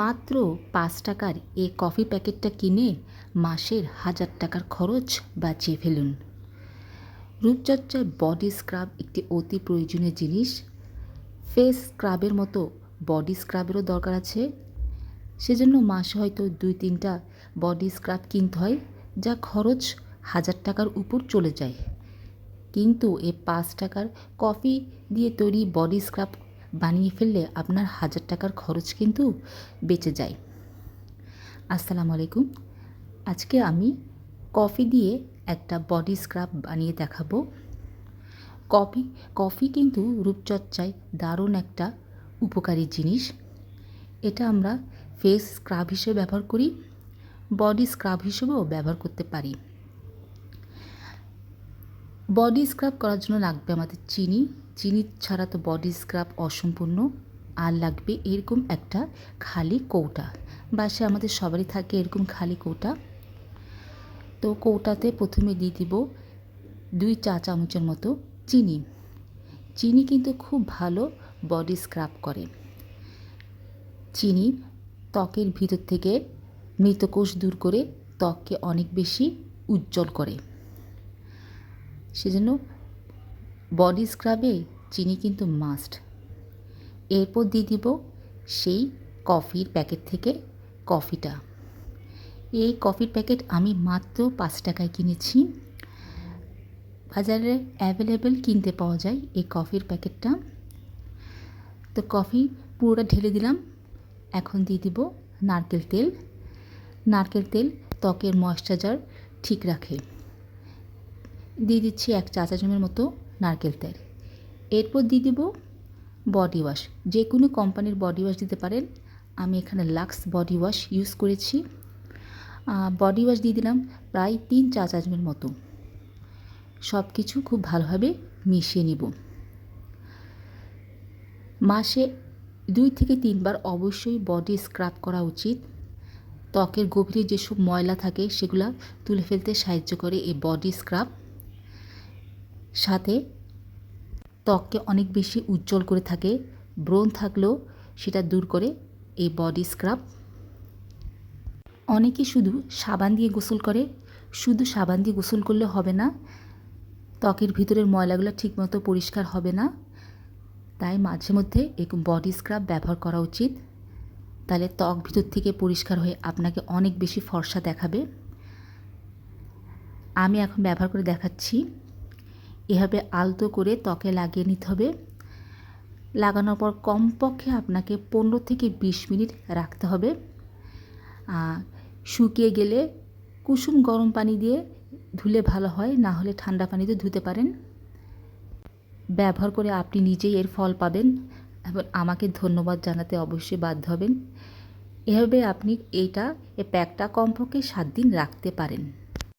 মাত্র পাঁচ টাকার এ কফি প্যাকেটটা কিনে মাসের হাজার টাকার খরচ বাঁচিয়ে ফেলুন। রূপচর্চার বডি স্ক্রাব একটি অতি প্রয়োজনীয় জিনিস। ফেস স্ক্রাবের মতো বডি স্ক্রাবেরও দরকার আছে। সেজন্য মাসে হয়তো দুই তিনটা বডি স্ক্রাব কিনতে হয়, যা খরচ হাজার টাকার উপর চলে যায়। কিন্তু এ পাঁচ টাকার কফি দিয়ে তৈরি বডি স্ক্রাব বানিয়ে ফেললে আপনার হাজার টাকার খরচ কিন্তু বেঁচে যায়। আসসালামু আলাইকুম। আজকে আমি কফি দিয়ে একটা বডি স্ক্রাব বানিয়ে দেখাবো। কফি কফি কিন্তু রূপচর্চায় দারুণ একটা উপকারী জিনিস। এটা আমরা ফেস স্ক্রাব হিসেবে ব্যবহার করি, বডি স্ক্রাব হিসেবেও ব্যবহার করতে পারি। বডি স্ক্রাব করার জন্য লাগবে আমাদের চিনি চিনি ছাড়া তো বডি স্ক্রাব অসম্পূর্ণ। আর লাগবে এরকম একটা খালি কৌটা। বাসে আমাদের সবারই থাকে এরকম খালি কৌটা। তো কৌটাতে প্রথমে দিয়ে দিব দুই চা চামচের মতো চিনি। চিনি কিন্তু খুব ভালো বডি স্ক্রাব করে। চিনি ত্বকের ভিতর থেকে মৃতকোষ দূর করে ত্বককে অনেক বেশি উজ্জ্বল করে। সেজন্য বডি স্ক্রাবে চিনি কিন্তু মাস্ট এরপর দিয়ে দিব সেই কফির প্যাকেট থেকে কফিটা। এই কফির প্যাকেট আমি মাত্র পাঁচ টাকায় কিনেছি। বাজারে অ্যাভেলেবেল কিনতে পাওয়া যায় এই কফির প্যাকেটটা। তো কফি পুরোটা ঢেলে দিলাম। এখন দিয়ে দিব নারকেল তেল। নারকেল তেল ত্বকের ময়শ্চারাইজার ঠিক রাখে। দিয়ে দিচ্ছি এক চা চামচের মতো নারকেল তেল। এরপর দিয়ে দেব বডি ওয়াশ। যে কোনো কোম্পানির বডি ওয়াশ দিতে পারেন। আমি এখানে লাক্স বডি ওয়াশ ইউজ করেছি। বডি ওয়াশ দিয়ে দিলাম প্রায় তিন চা চামচের মতো। সব কিছু খুব ভালোভাবে মিশিয়ে নিব। মাসে দুই থেকে তিনবার অবশ্যই বডি স্ক্রাব করা উচিত। ত্বকের গভীরে যেসব ময়লা থাকে সেগুলো তুলে ফেলতে সাহায্য করে এই বডি স্ক্রাব। সাথে ত্বককে অনেক বেশি উজ্জ্বল করে থাকে, ব্রণ থাকলেও সেটা দূর করে এই বডি স্ক্রাব। অনেকে শুধু সাবান দিয়ে গোসল করে, শুধু সাবান দিয়ে গোসল করলে হবে না, ত্বকের ভিতরের ময়লাগুলো ঠিকমতো পরিষ্কার হবে না। তাই মাঝে মধ্যে এরকম বডি স্ক্রাব ব্যবহার করা উচিত। তাহলে ত্বক ভিতর থেকে পরিষ্কার হয়ে আপনাকে অনেক বেশি ফর্সা দেখাবে। আমি এখন ব্যবহার করে দেখাচ্ছি। এভাবে আলতো করে ত্বকে লাগিয়ে নিতে হবে। লাগানোর পর কমপক্ষে আপনাকে পনেরো থেকে বিশ মিনিট রাখতে হবে। শুকিয়ে গেলে কুসুম গরম পানি দিয়ে ধুলে ভালো হয়, না হলে ঠান্ডা পানিতে ধুতে পারেন। ব্যবহার করে আপনি নিজেই এর ফল পাবেন। এবং আমাকে ধন্যবাদ জানাতে অবশ্যই বাধ্য হবেন। এভাবে আপনি এইটা, এই প্যাকটা কমপক্ষে সাত দিন রাখতে পারেন।